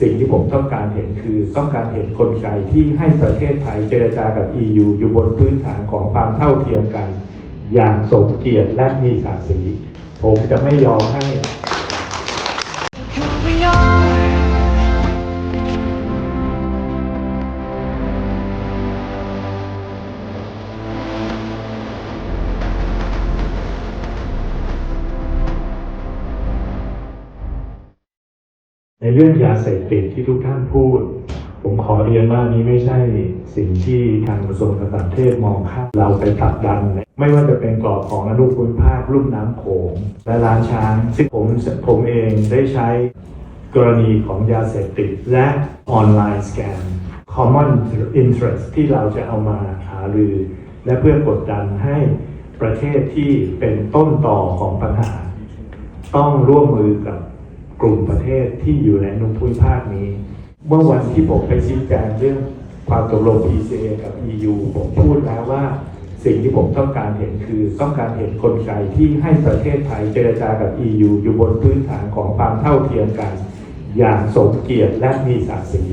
สิ่งที่ผมต้องการเห็นคือต้องการเห็นกลไกที่ให้ประเทศไทยเจรจากับ EU อยู่บนพื้นฐานของความเท่าเทียมกัน อย่างสมเกียรติและมีศักดิ์ศรีผมจะไม่ยอมให้ ในเรื่องยาเสพติดที่ทุกท่านพูด ผมขอเรียนว่านี้ไม่ใช่สิ่งที่ทางกระทรวงการต่างประเทศมองข้ามเราไปผลักดัน ไม่ว่าจะเป็นกรอบของอนุภูมิภาคลุ่มน้ำโขงและล้านช้างซึ่งผมผมเองได้ใช้กรณีของยาเสพติดและออนไลน์สแกน common interest ที่เราจะเอามาหารือ และเพื่อกดดันให้ประเทศที่เป็นต้นต่อของปัญหา ต้องร่วมมือกับ กลุ่มประเทศที่อยู่ในนุภูมิภาคนี้ เมื่อวันที่ผมไปชี้แจงเรื่องความตกลง PCA กับ EU ผมพูดแล้วว่า สิ่งที่ผมต้องการเห็นคือต้องการเห็นกลไกที่ให้ประเทศไทยเจรจากับ EU อยู่บนพื้นฐานของความเท่าเทียมกัน อย่างสมเกียรติและมีศักดิ์ศรี